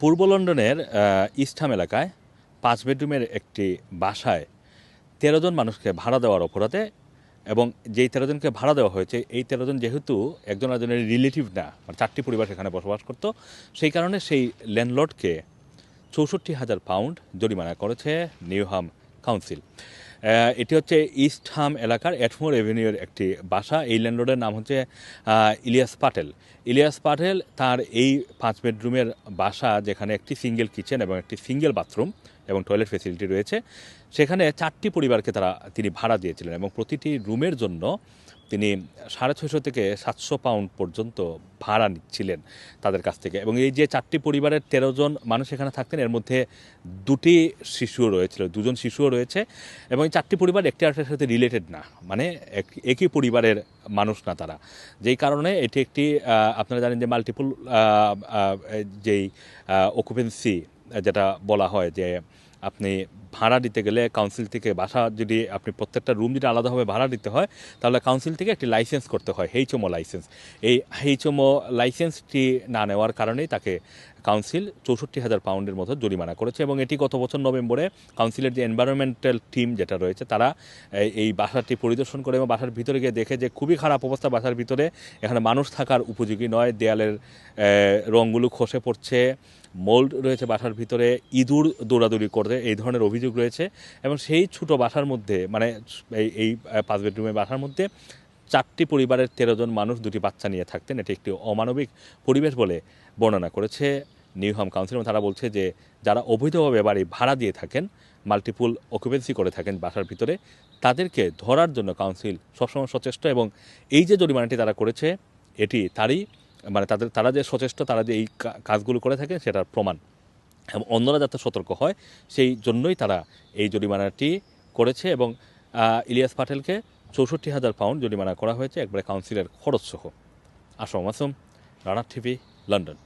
পূর্ব লন্ডনের ইস্টহাম এলাকায় পাঁচ বেডরুমের একটি বাসায় তেরো জন মানুষকে ভাড়া দেওয়ার অপরাধে এবং যেই তেরো জনকে ভাড়া দেওয়া হয়েছে, এই তেরো জন যেহেতু একজন একজনের রিলেটিভ না মানে চারটি পরিবার সেখানে বসবাস করত, সেই কারণে সেই ল্যান্ডলর্ডকে চৌষট্টি হাজার পাউন্ড জরিমানা করেছে নিউহাম কাউন্সিল। এটি হচ্ছে ইস্ট হাম এলাকার এটমোর এভিনিউর একটি বাসা। এই ল্যান্ডলর্ডের নাম হচ্ছে ইলিয়াস পাটেল। ইলিয়াস পাটেল তার এই পাঁচ বেডরুমের বাসা যেখানে একটি সিঙ্গেল কিচেন এবং একটি সিঙ্গেল বাথরুম এবং টয়লেট ফেসিলিটি রয়েছে। সেখানে চারটি পরিবারকে তারা, তিনি ভাড়া দিয়েছিলেন এবং প্রতিটি রুমের জন্য তিনি সাড়ে ছয়শো থেকে সাতশো পাউন্ড পর্যন্ত ভাড়া নিচ্ছিলেন তাদের কাছ থেকে। এবং এই যে চারটি পরিবারের তেরো জন মানুষ এখানে থাকতেন, এর মধ্যে দুটি শিশুও রয়েছিল, দুজন শিশুও রয়েছে। এবং এই চারটি পরিবার একটি আরেকটার সাথে রিলেটেড না মানে এক- একই পরিবারের মানুষ না তারা। যেই কারণে এটি একটি আপনারা জানেন যে মাল্টিপল যেই অকুপেন্সি যেটা বলা হয় যে আপনি ভাড়া দিতে গেলে কাউন্সিল থেকে বাসা যদি আপনি প্রত্যেকটা রুম যদি আলাদাভাবে ভাড়া দিতে হয়, তাহলে কাউন্সিল থেকে একটি লাইসেন্স করতে হয় হেইচমো লাইসেন্স এই হেইচমো লাইসেন্সটি না নেওয়ার কারণেই তাকে কাউন্সিল চৌষট্টি হাজার পাউন্ডের মতো জরিমানা করেছে এবং এটি গত বছর নভেম্বরে কাউন্সিলের যে এনভায়রনমেন্টাল টিম যেটা রয়েছে, তারা এই- বাসাটি পরিদর্শন করে এবং বাসার ভিতরে গিয়ে দেখে যে খুবই খারাপ অবস্থা বাসার ভিতরে। এখানে মানুষ থাকার উপযোগী নয়, দেয়ালের রঙগুলো খসে পড়ছে মোল্ড রয়েছে বাসার ভিতরে, ইঁদুর দৌড়াদৌড়ি করতে, এই ধরনের অভিযোগ রয়েছে। এবং সেই ছোট বাসার মধ্যে মানে এই এই পাঁচ বেডরুমের বাসার মধ্যে চারটি পরিবারের তেরো জন মানুষ, দুটি বাচ্চা নিয়ে থাকতেন। এটি একটি অমানবিক পরিবেশ বলে বর্ণনা করেছে নিউহাম কাউন্সিল। তারা বলছে যে, যারা অবৈধভাবে বাড়ি ভাড়া দিয়ে থাকেন, মাল্টিপুল অকুপেন্সি করে থাকেন বাসার ভিতরে, তাদেরকে ধরার জন্য কাউন্সিল সবসময় সচেষ্ট। এবং এই যে জরিমানাটি তারা করেছে, এটি তারই মানে তাদের, তারা যে সচেষ্ট, তারা যে এই কাজগুলো করে থাকে সেটার প্রমাণ। এবং অন্যরা যাতে সতর্ক হয়, সেই জন্যই তারা এই জরিমানাটি করেছে এবং ইলিয়াস পাটেলকে চৌষট্টি হাজার পাউন্ড জরিমানা করা হয়েছে, একবারে কাউন্সিলের খরচ সহ আসম আসম রানা টিভি, লন্ডন।